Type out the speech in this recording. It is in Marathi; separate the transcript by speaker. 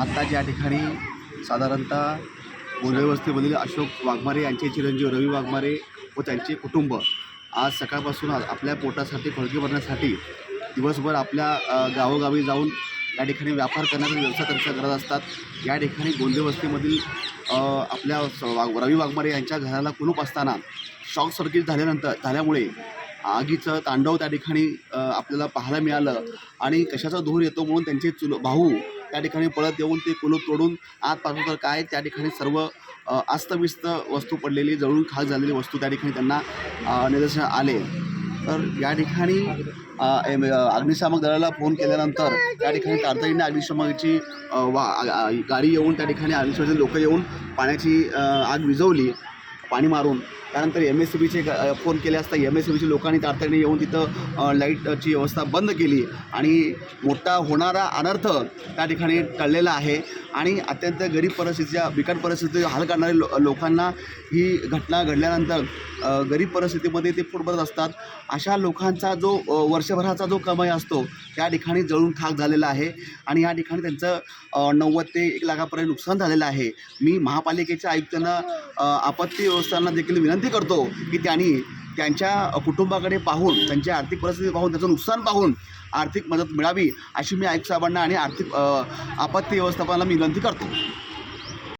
Speaker 1: आत्ता ज्या ठिकाणी साधारणतः बोंडे अशोक वाघमारे यांचे चिरंजीव रवी वाघमारे व त्यांचे कुटुंब आज सकाळपासून आपल्या पोटासाठी फळके भरण्यासाठी दिवसभर आपल्या गावोगावी जाऊन या ठिकाणी व्यापार करण्याचा व्यवसाय त्यांचा करत असतात. या ठिकाणी गोंदेवस्तीमधील आपल्या वाघ रवी वाघमारे यांच्या घराला कुलूप असताना शॉक सर्किट झाल्यानंतर झाल्यामुळे आगीचं तांडव त्या ठिकाणी आपल्याला पाहायला मिळालं. आणि कशाचा धूर येतो म्हणून त्यांचे चुल भाऊ त्या ठिकाणी पळत येऊन ते कुलूप तोडून आत पाहतो तर काय? त्या ठिकाणी सर्व अस्तव्यस्त वस्तू पडलेली जळून खाक झालेली वस्तू त्या ठिकाणी त्यांना निदर्शन आले. तर या ठिकाणी अग्निशामक दलाला फोन केल्यानंतर त्या ठिकाणी तातडीने अग्निशामकाची वा गाडी येऊन त्या ठिकाणी अग्निशमनाचे लोक येऊन पाण्याची आग विझवली पाणी मारून. त्यानंतर एम एस सी बीचे फोन केले असता एम एस सी बीच्या लोकांनी तातडीने येऊन तिथं लाईटची व्यवस्था बंद केली. आणि मोठा होणारा अनर्थ त्या ठिकाणी टळलेला आहे. आणि अत्यंत गरीब परिस्थितीच्या बिकट परिस्थितीत हाल करणाऱ्या लो लोकांना ही घटना घडल्यानंतर गरीब परिस्थितीमध्ये ते पोट भरत असतात. अशा लोकांचा जो वर्षभराचा जो कमाई असतो त्या ठिकाणी जळून खाक झालेला आहे. आणि या ठिकाणी त्यांचं नव्वद ते एक लाखापर्यंत नुकसान झालेलं आहे. मी महापालिकेच्या आयुक्तांना आपत्ती व्यवस्थांना देखील विनंती करतो की त्यांनी त्यांच्या कुटुंबाकडे पाहून त्यांची आर्थिक परिस्थिती पाहून त्यांचं नुकसान पाहून आर्थिक मदत मिळावी अशी मी आयुक्त साहेबांना आणि आर्थिक आपत्ती व्यवस्थापनाला मी विनंती करतो.